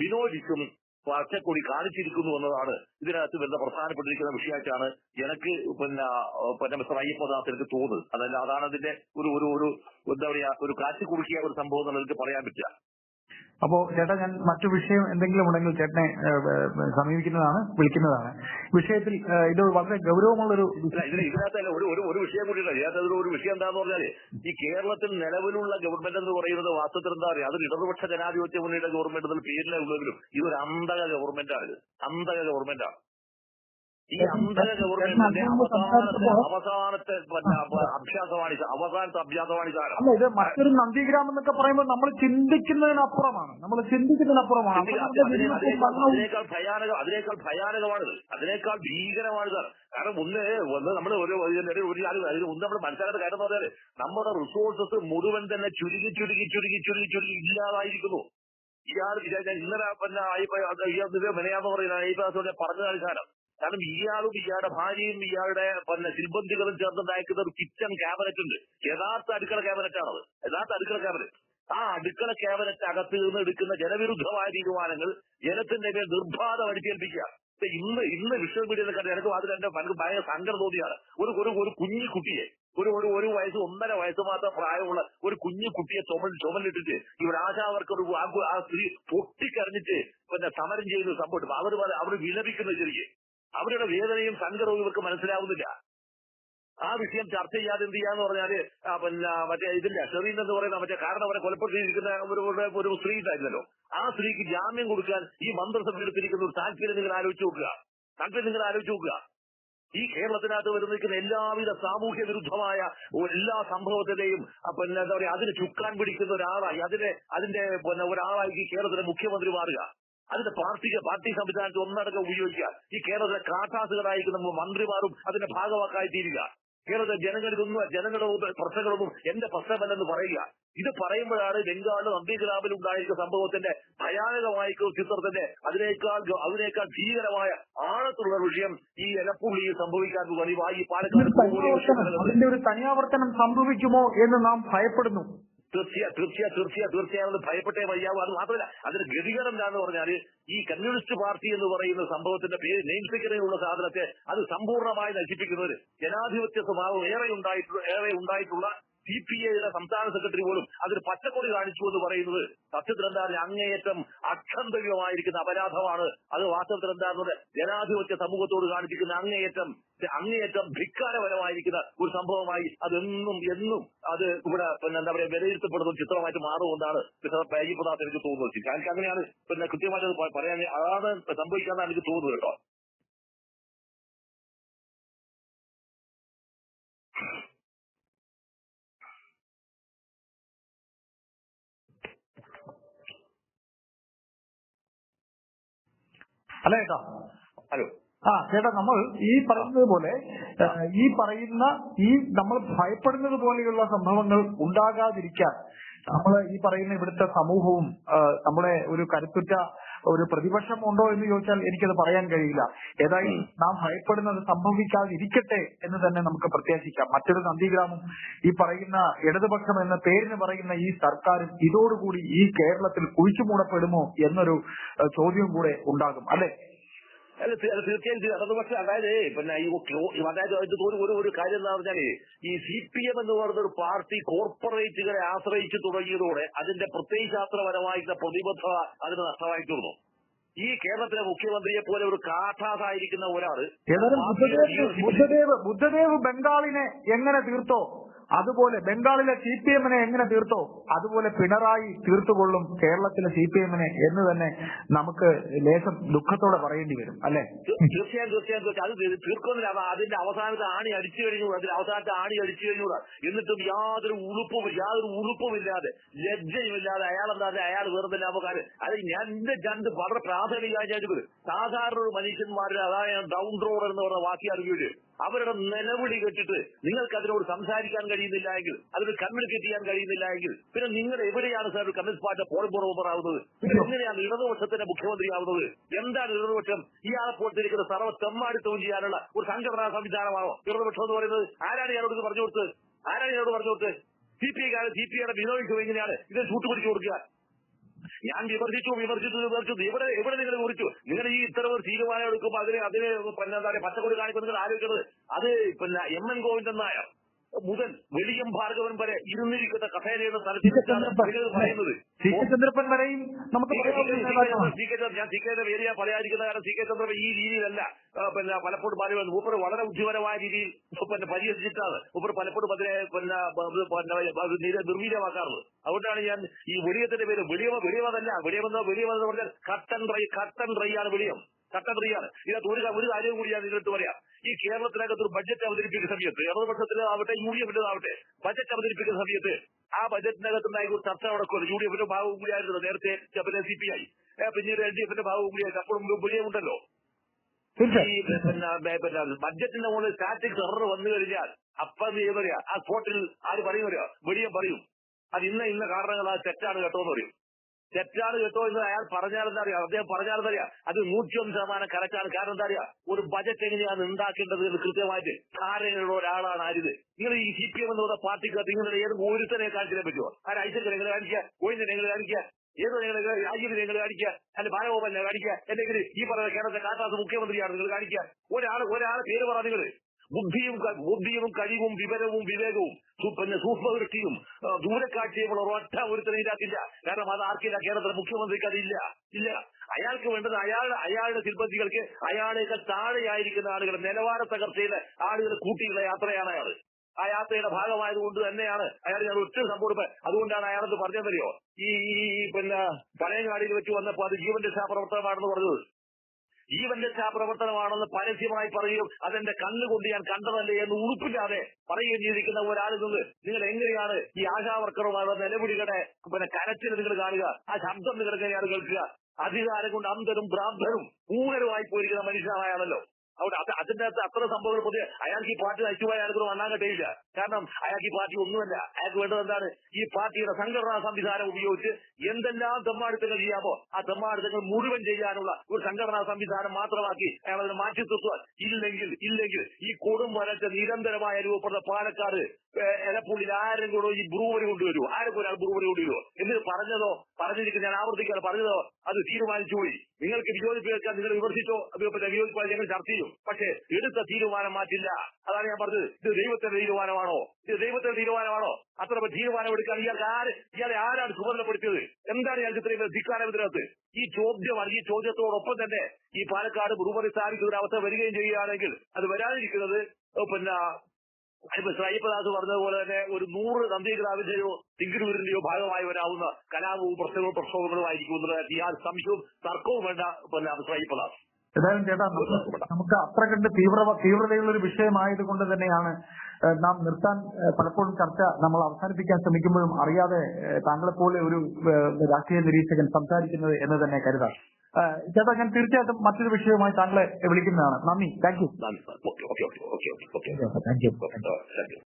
ബിനോജിക്കും പച്ചക്കൊടി കാണിച്ചിരിക്കുന്നു എന്നതാണ് ഇതിനകത്ത് വരുന്ന പ്രധാനപ്പെട്ടിരിക്കുന്ന വിഷയമായിട്ടാണ് എനിക്ക് പിന്നെ പിന്നെ മിസ്റ്റർ അയ്യപ്പദാസ് എനിക്ക് തോന്നുന്നത്. അതല്ല അതാണ് അതിന്റെ ഒരു ഒരു ഒരു എന്താ പറയാ ഒരു കാറ്റ് കുറുക്കിയ ഒരു സംഭവം എന്നുള്ളത് എനിക്ക് പറയാൻ പറ്റില്ല. അപ്പോ ചേട്ടാ ഞാൻ മറ്റു വിഷയം എന്തെങ്കിലും ഉണ്ടെങ്കിൽ ചേട്ടനെ സമീപിക്കുന്നതാണ് വിളിക്കുന്നതാണ്. വിഷയത്തിൽ ഇത് വളരെ ഗൗരവമുള്ളൊരു ഇതിനകത്ത് ഇതിന് ഒരു ഒരു വിഷയം കൂടി ഇതിനകത്ത് ഒരു- വിഷയം എന്താന്ന് പറഞ്ഞാൽ ഈ കേരളത്തിൽ നിലവിലുള്ള ഗവൺമെന്റ് എന്ന് പറയുന്നത് വാസ്തവത്തിൽ എന്താ പറയുക അത് ഇടതുപക്ഷ ജനാധിപത്യ മുന്നണിയുടെ ഗവൺമെന്റ് എന്നുള്ള പേരിലേ ഉള്ളെങ്കിലും ഇതൊരു അന്തക ഗവൺമെന്റാണ് അന്തക ഗവൺമെന്റാണ്. ഈ അന്തക ഗവൺമെന്റിന്റെ അവസാനത്തെ അവസാനത്തെ ഇത്. അവസാനത്തെ അഭ്യാസമാണ് അല്ല ഇത് മറ്റൊരു നന്ദിഗ്രാമം എന്നൊക്കെ പറയുമ്പോൾ നമ്മൾ ചിന്തിക്കുന്നതിനപ്പുറമാണ്. നമ്മൾ ചിന്തിക്കുന്നതിനപ്പുറമാണ്. അതിനേക്കാൾ ഭയാനക അതിനേക്കാൾ ഭയാനകമാണിത്. അതിനേക്കാൾ ഭീകരമാണിത്. കാരണം ഒന്ന് ഒന്ന് നമ്മൾ ഒരു ഒരു ഒരു കാര്യം അതിന് ഒന്ന് നമ്മൾ മനസ്സിലാക്കുന്ന കാര്യം എന്ന് പറഞ്ഞാൽ നമ്മുടെ റിസോഴ്സസ് മുഴുവൻ തന്നെ ചുരുങ്ങി ചുരുങ്ങി ചുരുങ്ങി ചുരുങ്ങി ചുരുങ്ങി ഇല്ലാതായിരിക്കുന്നു. ഇയാൾ വിചാരിച്ചാൽ ഇന്നലെ പിന്നെ ഇയാൾ മെനയാന്ന് പറയുന്ന പ്രാവശ്യം പറഞ്ഞ കാര്യം കാരണം ഇയാളും ഇയാളുടെ ഭാര്യയും ഇയാളുടെ പിന്നെ സിൽബന്ധികളും ചേർന്നുണ്ടാക്കുന്ന ഒരു കിച്ചൺ ക്യാബിനറ്റ് ഉണ്ട്. യഥാർത്ഥ അടുക്കള ക്യാബിനറ്റ് ആണത്. യഥാർത്ഥ അടുക്കള ക്യാബിനറ്റ് ആ അടുക്കള ക്യാബിനറ്റ് അകത്ത് നിന്ന് എടുക്കുന്ന ജനവിരുദ്ധമായ തീരുമാനങ്ങൾ ജനത്തിന്റെ മേൽ നിർബാധം അടിച്ചേൽപ്പിക്കുക. ഇന്ന് ഇന്ന് വിഷ്വൽ മീഡിയ കണ്ട എനിക്ക് അതിൽ എന്റെ എനിക്ക് ഭയങ്കര സങ്കടം തോന്നിയാണ്. ഒരു ഒരു ഒരു കുഞ്ഞു കുട്ടിയെ ഒരു ഒരു ഒരു വയസ്സ് ഒന്നര വയസ്സ് മാത്രം പ്രായമുള്ള ഒരു കുഞ്ഞു കുട്ടിയെ ചുമൽ ചുമലിട്ടിട്ട് ഇവിടെ ഒരു ആ സ്ത്രീ പൊട്ടിക്കരഞ്ഞിട്ട് പിന്നെ സമരം ചെയ്യുന്ന സംഭവം അവർ അവർ വിലപിക്കുന്ന ചെറിയ. അവരുടെ വേദനയും സങ്കടവും ഇവർക്ക് മനസ്സിലാവുന്നില്ല. ആ വിഷയം ചർച്ച ചെയ്യാതെ എന്ത് ചെയ്യാന്ന് പറഞ്ഞാൽ പിന്നെ മറ്റേ ഇതില്ല ഷെറീൻ എന്ന് പറയുന്ന മറ്റേ കാരണം അവരെ കൊലപ്പെടുത്തിയിരിക്കുന്ന ഒരു സ്ത്രീ ഉണ്ടായിരുന്നല്ലോ. ആ സ്ത്രീക്ക് ജാമ്യം കൊടുക്കാൻ ഈ മന്ത്രിസഭ എടുത്തിരിക്കുന്ന ഒരു താല്പര്യം നിങ്ങൾ ആലോചിച്ച് നോക്കുക. താല്പര്യം നിങ്ങൾ ആലോചിച്ച് നോക്കുക. ഈ കേരളത്തിനകത്ത് വരുന്നിരിക്കുന്ന എല്ലാവിധ സാമൂഹ്യ വിരുദ്ധമായ എല്ലാ സംഭവത്തിന്റെയും പിന്നെ എന്താ പറയാ അതിന് ചുക്കാൻ പിടിക്കുന്ന ഒരാളായി അതിനെ അതിന്റെ പിന്നെ ഒരാളായി കേരളത്തിലെ മുഖ്യമന്ത്രി മാറുക. അതിന്റെ പാർട്ടി പാർട്ടി സംവിധാനത്തിൽ ഒന്നടക്കം ഉപയോഗിക്കുക. ഈ കേരളത്തിലെ കാട്ടാസുകളായിരിക്കുന്ന മന്ത്രിമാരും അതിന്റെ ഭാഗവാക്കായി തീരുക. കേരളത്തിലെ ജനങ്ങൾക്കൊന്നും ജനങ്ങളുടെ പ്രശ്നങ്ങളൊന്നും എന്റെ പ്രശ്നമല്ലെന്ന് പറയുക. ഇത് പറയുമ്പോഴാണ് ബംഗാളിലും നന്ദിഗ്രാമിലും ഉണ്ടായിരിക്കുന്ന സംഭവത്തിന്റെ ഭയാനകമായിരിക്കുന്ന ചിത്രത്തിന്റെ അതിനേക്കാൾ അതിനേക്കാൾ ഭീകരമായ ആഴത്തുള്ള വിഷയം ഈ എലപ്പുള്ളിയിൽ സംഭവിക്കാൻ പോകുന്നത് ഈ പാലക്കാട് അതിന്റെ ഒരു തനിയാവർത്തനം സംഭവിക്കുമോ എന്ന് നാം ഭയപ്പെടുന്നു. തീർച്ചയാ തീർച്ചയാ തീർച്ചയാ തീർച്ചയായും ഭയപ്പെട്ടേ വയ്യാവും. അത് മാത്രമല്ല അതിന് ഗതികരം എന്താന്ന് പറഞ്ഞാൽ ഈ കമ്മ്യൂണിസ്റ്റ് പാർട്ടി എന്ന് പറയുന്ന സംഭവത്തിന്റെ പേര് നെയിം സ്റ്റിക്കറിലുള്ള സാധനത്തെ അത് സമ്പൂർണമായി നശിപ്പിക്കുന്നവര്. ജനാധിപത്യ സ്വഭാവം ഏറെ ഉണ്ടായിട്ടുള്ള ഏറെ ഉണ്ടായിട്ടുള്ള സി പി ഐയുടെ സംസ്ഥാന സെക്രട്ടറി പോലും അതിന് പച്ചക്കൊടി കാണിച്ചു എന്ന് പറയുന്നത് സത്യത്തിൽ എന്താണ് അങ്ങേയറ്റം അക്ഷന്തവ്യമായിരിക്കുന്ന അപരാധമാണ്. അത് വാസ്തവത്തിൽ എന്താണെന്നത് ജനാധിപത്യ സമൂഹത്തോട് കാണിച്ചിരിക്കുന്ന അങ്ങേയറ്റം അങ്ങേയറ്റം ധിക്കാരപരമായിരിക്കുന്ന ഒരു സംഭവമായി അതെന്നും എന്നും അത് ഇവിടെ പിന്നെ എന്താ പറയുക വിലയിരുത്തപ്പെടുന്ന ചിത്രമായിട്ട് മാറുമെന്നാണ് അയ്യപ്പദാസ് എനിക്ക് തോന്നുന്നത്. എനിക്ക് അങ്ങനെയാണ് പിന്നെ കൃത്യമായിട്ട് പറയാൻ അതാണ് സംഭവിക്കാന്നാണ് എനിക്ക് തോന്നുന്നത് കേട്ടോ. അല്ലേ ചേട്ടാ ഹലോ. ആ ചേട്ടാ നമ്മൾ ഈ പറയുന്നത് പോലെ ഈ പറയുന്ന ഈ നമ്മൾ ഭയപ്പെടുന്നത് പോലെയുള്ള സംഭവങ്ങൾ ഉണ്ടാകാതിരിക്കാൻ നമ്മൾ ഈ പറയുന്ന ഇവിടുത്തെ സമൂഹവും നമ്മളെ നമ്മുടെ ഒരു കരുത്തുറ്റ ഒരു പ്രതിപക്ഷം ഉണ്ടോ എന്ന് ചോദിച്ചാൽ എനിക്കത് പറയാൻ കഴിയില്ല. ഏതായാലും നാം ഭയപ്പെടുന്നത് സംഭവിക്കാതിരിക്കട്ടെ എന്ന് തന്നെ നമുക്ക് പ്രത്യാശിക്കാം. മറ്റൊരു നന്ദിഗ്രാമം ഈ പറയുന്ന ഇടതുപക്ഷം എന്ന പേരിന് പറയുന്ന ഈ സർക്കാരും ഇതോടുകൂടി ഈ കേരളത്തിൽ കുഴിച്ചുമൂടപ്പെടുമോ എന്നൊരു ചോദ്യം ചോദ്യവും കൂടെ ഉണ്ടാകും. അല്ലെ? അല്ല തീർച്ചയായും ഇടതുപക്ഷം അത് അതായത് പിന്നെ ഈ അതായത് ഇത് ഒരു ഒരു ഒരു കാര്യം എന്താ പറഞ്ഞാൽ ഈ സി പി എം എന്ന് പറയുന്ന ഒരു പാർട്ടി കോർപ്പറേറ്റുകളെ ആശ്രയിച്ചു തുടങ്ങിയതോടെ അതിന്റെ പ്രത്യയശാസ്ത്രപരമായിട്ടുള്ള പ്രതിബദ്ധത അതിന് നഷ്ടമായി തീർന്നു ഈ കേരളത്തിലെ മുഖ്യമന്ത്രിയെ പോലെ ഒരു ബുദ്ധദേവ് ബുദ്ധദേവ് ബുദ്ധദേവ് ബംഗാളിനെ എങ്ങനെ തീർത്തോ? അതുപോലെ ബംഗാളിലെ സി പി എമ്മിനെ എങ്ങനെ തീർത്തോ അതുപോലെ പിണറായി തീർത്തുകൊള്ളും കേരളത്തിലെ സി പി എമ്മിനെ എന്ന് തന്നെ നമുക്ക് ലേശം ദുഃഖത്തോടെ പറയേണ്ടി വരും അല്ലെ? തീർച്ചയായും തീർച്ചയായും അത് തീർക്കുന്നില്ല. അതിന്റെ അവസാനത്തെ ആണി അടിച്ചു കഴിഞ്ഞു അതിന്റെ അവസാനത്തെ ആണി അടിച്ചു കഴിഞ്ഞു എന്നിട്ടും യാതൊരു ഉളുപ്പും യാതൊരു ഉളുപ്പുമില്ലാതെ ലജ്ജയുമില്ലാതെ അയാൾ എന്താ അയാൾ കാര്യം. അത് ഞാൻ എന്റെ രണ്ട് വളരെ പ്രാഥമികമായി സാധാരണ ഒരു മനുഷ്യന്മാരെ അതായത് ഡൗൺ റോഡ് എന്ന് പറഞ്ഞ വാക്കി അറിയൂര് അവരുടെ നിലവിളി കെട്ടിട്ട് നിങ്ങൾക്ക് അതിനോട് സംസാരിക്കാൻ കഴിയുന്നില്ല എങ്കിൽ അതിന് കമ്മ്യൂണിക്കേറ്റ് ചെയ്യാൻ കഴിയുന്നില്ല എങ്കിൽ പിന്നെ നിങ്ങൾ എവിടെയാണ് സാർ കമ്മ്യൂണിസ്റ്റ് പാർട്ടി പോളിംഗ് ആവുന്നത് പിന്നെ എങ്ങനെയാണ് ഇടതുപക്ഷത്തിന്റെ മുഖ്യമന്ത്രിയാവുന്നത്? എന്താണ് ഇടതുപക്ഷം? ഇയാളെ പോലത്തിരിക്കുന്ന സർവ തെമ്മാടിത്തവും ചെയ്യാനുള്ള ഒരു സംഘടനാ സംവിധാനമാണോ? ഇടതുപക്ഷം എന്ന് പറയുന്നത് ആരാണ് ഇയാളോട് പറഞ്ഞു കൊടുത്തത് ആരാണ് ഇയാളോട് പറഞ്ഞു കൊടുത്തത് സി പി ഐക്കാണ് സി പി ഐയുടെ വിനോദിച്ചു എങ്ങനെയാണ് ഇത് ചൂട്ടുപിടിച്ചു കൊടുക്കുക. ഞാൻ വിമർശിച്ചു വിമർശിച്ചു വിമർശിച്ചു. ഇവിടെ എവിടെ നിങ്ങൾ കുറിച്ചു നിങ്ങൾ ഈ ഇത്തരം ഒരു തീരുമാനം എടുക്കുമ്പോൾ അതിന് അതിന് പിന്നെ എന്താ പറയുക പച്ചക്കൊടി ആലോചിക്കുന്നത്? അത് പിന്നെ എം എൻ ഗോവിന്ദൻ നായർ. മുതൽ വെളിയം ഭാർഗവൻ വരെ ഇരുന്നിരിക്കുന്ന നിങ്ങൾ പറയുന്നത് സി കെ ചന്ദ്രപ്പൻ വരെയും നമുക്ക് ഞാൻ സി കെ വേദിയാ പറയാതിരിക്കുന്ന കാരണം സി കെ ചന്ദ്രൻ ഈ രീതിയിലല്ല. പിന്നെ പലപ്പോഴും പറയുന്നത് മൂപ്പർ വളരെ ബുദ്ധിപരമായ രീതിയിൽ പിന്നെ പരിഹരിച്ചിട്ടാണ് മൂപ്പർ പലപ്പോഴും അതിനെ പിന്നെ നിർവീര്യമാക്കാറുള്ളത്. അതുകൊണ്ടാണ് ഞാൻ ഈ വെളിയത്തിന്റെ പേര് വെളിയമ വെളിയമതല്ല. വെളിയമെന്നോ വെളിയമെന്ന് പറഞ്ഞാൽ കട്ടൻ ഡ്രൈ കട്ടൻ ഡ്രൈ ആണ് വെളിയം. കട്ടൻ ഡ്രൈ ആണ് ഇതിനകത്ത് ഒരു ഒരു കാര്യം കൂടി ഞാൻ നിങ്ങളടുത്ത് പറയാം. ഈ കേരളത്തിനകത്ത് ഒരു ബഡ്ജറ്റ് അവതരിപ്പിക്കുന്ന സമയത്ത് ഇടതുപക്ഷത്തിൽ ആവട്ടെ യു ഡി എഫിന്റെ ആവട്ടെ ബഡ്ജറ്റ് അവതരിപ്പിക്കുന്ന സമയത്ത് ആ ബജറ്റിനകത്തുണ്ടായ ഒരു ചർച്ച നടക്കുമല്ലോ യു ഡി എഫിന്റെ ഭാഗവും കൂടിയായിരുന്നു നേരത്തെ പിന്നെ സി പി ഐ പിന്നീട് എൽ ഡി എഫിന്റെ ഭാഗവും കൂടിയായിരുന്നു അപ്പോഴും വെളിയമുണ്ടല്ലോ ഈ പിന്നെ ബഡ്ജറ്റിന്റെ മുകളിൽ സ്റ്റാറ്റിക് എറർ വന്നു കഴിഞ്ഞാൽ അപ്പം നീ പറയാ ആ സ്പോട്ടിൽ ആര് പറയും പറയാ വെളിയം പറയും. അത് ഇന്ന ഇന്ന കാരണങ്ങൾ അത് തെറ്റാണ് കേട്ടോ എന്ന് പറയും. തെറ്റാണ് കേട്ടോ എന്ന് അയാൾ പറഞ്ഞാലെന്താ അറിയാം? അദ്ദേഹം പറഞ്ഞാൽ എന്താ അറിയാ? അത് നൂറ്റിയൊന്ന് ശതമാനം കറക്റ്റാണ്. കാരണം എന്താ അറിയാം? ഒരു ബജറ്റ് എങ്ങനെയാണ് ഉണ്ടാക്കേണ്ടത് എന്ന് കൃത്യമായിട്ട് ധാരണയുള്ള ഒരാളാണ് ആരിത് നിങ്ങൾ ഈ സി പി എം എന്ന് പറഞ്ഞ പാർട്ടിക്കകത്ത് നിങ്ങളുടെ ഏത് ഒരുത്തനെ കാണിച്ചിനെ പറ്റുമോ ആരെ ഐശ്വര്യ നിങ്ങൾ കാണിക്കുക? കോയിനെ നിങ്ങൾ കാണിക്കുക? ഏതോ നിങ്ങൾ രാജീവ് നിങ്ങൾ കാണിക്കുക? അല്ലെ ബാലഗോപാലിനെ കാണിക്കുക? അല്ലെങ്കിൽ ഈ പറഞ്ഞ കേരളത്തെ കാട്ടാത്ത മുഖ്യമന്ത്രിയാണ് നിങ്ങൾ കാണിക്കുക? ഒരാൾ ഒരാൾ പേര് പറ നിങ്ങൾ. ബുദ്ധിയും ബുദ്ധിയും കഴിവും വിവരവും വിവേകവും പിന്നെ സൂക്ഷ്മദൃഷ്ടിയും ദൂരക്കാഴ്ചയും ഒറ്റ ഒരുത്തരം ഇതിനകത്തില്ല കാരണം അത് ആർക്കില്ല? കേരളത്തിലെ മുഖ്യമന്ത്രിക്ക് അതില്ല ഇല്ല. അയാൾക്ക് വേണ്ടത് അയാൾ അയാളുടെ ശില്പതികൾക്ക് അയാളേക്കാൾ താഴെയായിരിക്കുന്ന ആളുകൾ നിലവാര തകർച്ചയിലെ ആളുകൾ കൂട്ടിയുള്ള യാത്രയാണ് അയാൾ ആ യാത്രയുടെ ഭാഗമായതുകൊണ്ട് തന്നെയാണ് അയാൾ ഞാൻ ഒറ്റ സംഭവം അതുകൊണ്ടാണ് അയാളത് പറഞ്ഞതറിയോ ഈ പിന്നെ പഴയങ്ങാടിയിൽ വെച്ച് വന്നപ്പോൾ അത് ജീവൻ രക്ഷാപ്രവർത്തനമാണെന്ന് പറഞ്ഞത്. ജീവൻ പ്രവർത്തനമാണെന്ന് പരസ്യമായി പറയുകയും അതെന്റെ കണ്ണുകൊണ്ട് ഞാൻ കണ്ടതല്ലേ എന്ന് ഉറുപ്പില്ലാതെ പറയുകയും ചെയ്തിരിക്കുന്ന ഒരാളിൽ നിന്ന് നിങ്ങൾ എങ്ങനെയാണ് ഈ ആശാവർക്കറുമാരുടെ നിലവിളികളുടെ പിന്നെ കരച്ചിൽ നിങ്ങൾ കാണുക? ആ ശബ്ദം നിങ്ങൾ എങ്ങനെയാണ് കേൾക്കുക? അധികാരം കൊണ്ട് അന്ധനും ഭ്രാന്തനും ഊഹരുമായി പോയിരിക്കുന്ന മനുഷ്യനായാണല്ലോ അവിടെ അത് അതിന്റെ അകത്ത് അത്ര സംഭവങ്ങൾ പൊതുവെ അയാൾക്ക് ഈ പാർട്ടി നശിച്ചുപോയ അയാൾക്ക് വണ്ണാൻ കിട്ടിയില്ല കാരണം അയാൾക്ക് ഈ പാർട്ടി ഒന്നുമല്ല. അയാൾക്ക് വേണ്ടത് എന്താണ്? ഈ പാർട്ടിയുടെ സംഘടനാ സംവിധാനം ഉപയോഗിച്ച് എന്തെല്ലാം തെമ്മാടിത്തങ്ങൾ ചെയ്യാമോ ആ തെമ്മാടിത്തങ്ങൾ മുഴുവൻ ചെയ്യാനുള്ള ഒരു സംഘടനാ സംവിധാനം മാത്രമാക്കി അയാൾ അതിനെ മാറ്റി നിർത്തുവാൻ. ഇല്ലെങ്കിൽ ഇല്ലെങ്കിൽ ഈ കൊടും വരച്ച നിരന്തരമായ രൂപപ്പെട്ട പാലക്കാട് എലപ്പുള്ളിൽ ആരും കൂടെ ഈ ബ്രൂവറി കൊണ്ടുവരുമോ ആരും ഒരാൾ ബ്രൂവറി കൊണ്ടുവരുമോ എന്ന് പറഞ്ഞതോ? പറഞ്ഞിരിക്കുന്ന ഞാൻ ആവർത്തിക്കാൻ പറഞ്ഞതോ? അത് തീരുമാനിച്ചു പോയി നിങ്ങൾക്ക് കേൾക്കാൻ നിങ്ങൾ വിമർശിച്ചോ? വിയോജിപ്പാൽ ഞങ്ങൾ ചർച്ച ചെയ്യും. പക്ഷേ എടുത്ത തീരുമാനം മാറ്റില്ല അതാണ് ഞാൻ പറഞ്ഞത്. ഇത് ദൈവത്തിന്റെ തീരുമാനമാണോ? ഇത് ദൈവത്തിന്റെ തീരുമാനമാണോ? അത്ര തീരുമാനം എടുക്കാൻ ഇയാൾക്ക് ആര് ഇയാളെ ആരാണ് ചുമതലപ്പെടുത്തിയത് എന്താണ് ഇയാൾക്ക് ഇത്രയും ധിക്കാരം ഇതിനകത്ത്? ഈ ചോദ്യമാണ് ഈ ചോദ്യത്തോടൊപ്പം തന്നെ ഈ പാലക്കാട് ഭൂപതി സ്ഥാപിക്കുന്ന ഒരു അവസ്ഥ വരികയും ചെയ്യുകയാണെങ്കിൽ അത് വരാതിരിക്കുന്നത് പിന്നെ അയ്യപ്പദാസ് പറഞ്ഞതുപോലെ തന്നെ ഒരു നൂറ് നന്ദിഗ്രാമിന്റെയോ തിങ്കിരൂരിന്റെയോ ഭാഗമായി വരാവുന്ന കലാപവും പ്രശ്നങ്ങളും പ്രക്ഷോഭങ്ങളുമായിരിക്കും എന്നുള്ളത് യാതൊരു സംശയവും തർക്കവും വേണ്ട പിന്നെ ശ്രീപദാസ്. ഏതായാലും ചേട്ടാ നമുക്ക് അത്ര കണ്ട് തീവ്ര തീവ്രതയുള്ള ഒരു വിഷയമായത് കൊണ്ട് തന്നെയാണ് നാം നിർത്താൻ പലപ്പോഴും ചർച്ച നമ്മൾ അവസാനിപ്പിക്കാൻ ശ്രമിക്കുമ്പോഴും അറിയാതെ താങ്കളെപ്പോലെ ഒരു രാഷ്ട്രീയ നിരീക്ഷകൻ സംസാരിക്കുന്നത് എന്ന് തന്നെ കരുതാം. ചേട്ടാ ഞാൻ തീർച്ചയായിട്ടും മറ്റൊരു വിഷയവുമായി താങ്കളെ വിളിക്കുന്നതാണ്. നന്ദി. Thank you. Thank you.